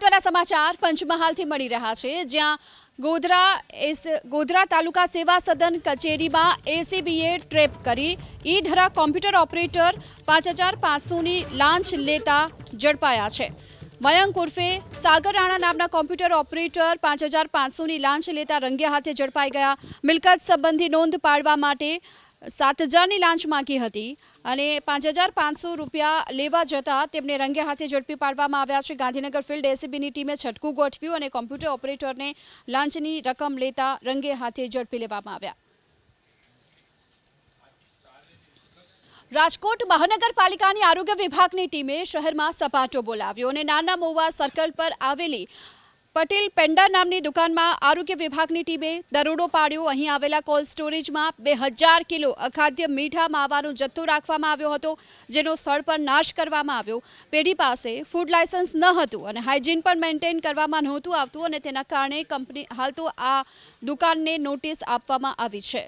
મહત્વના સમાચાર પંચમહાલથી મળી રહ્યા છે. જ્યાં ગોધરા એસ, ગોધરા તાલુકા સેવા સદન કચેરીમાં એસીબીએ ટ્રેપ કરી. ઈ ધરા કોમ્પ્યુટર ઓપરેટર પાંચ હજાર પાંચસોની લાંચ લેતા ઝડપાયા છે. મયંક ઉર્ફે સાગર રાણા નામના કોમ્પ્યુટર ઓપરેટર પાંચ હજાર પાંચસોની લાંચ લેતા રંગે હાથે ઝડપાઈ ગયા. મિલકત સંબંધી નોંધ પાડવા માટે સાત હજારની લાંચ માંગી હતી અને પાંચ હજાર પાંચસો રૂપિયા લેવા જતાં તેમને રંગે હાથે ઝડપી પાડવામાં આવ્યા છે. ગાંધીનગર ફિલ્ડ એસીબીની ટીમે છટકું ગોઠવ્યું અને કોમ્પ્યુટર ઓપરેટરને લાંચની રકમ લેતા રંગે હાથે ઝડપી લેવામાં આવ્યા. રાજકોટ મહાનગરપાલિકાની આરોગ્ય વિભાગની ટીમે શહેરમાં સપાટો બોલાવ્યો અને નાના મોવા સર્કલ પર આવેલી પટેલ પેન્ડા નામની દુકાનમાં આરોગ્ય વિભાગની ટીમે દરોડો પાડ્યો. અહીં આવેલા કોલ્ડ સ્ટોરેજમાં બે હજાર કિલો અખાદ્ય મીઠા માવાનો જથ્થો રાખવામાં આવ્યો હતો, જેનો સ્થળ પર નાશ કરવામાં આવ્યો. પેઢી પાસે ફૂડ લાયસન્સ ન હતું અને હાઇજીન પણ મેન્ટેન કરવામાં નહોતું આવતું અને તેના કારણે કંપની હાલ તો આ દુકાનને નોટિસ આપવામાં આવી છે.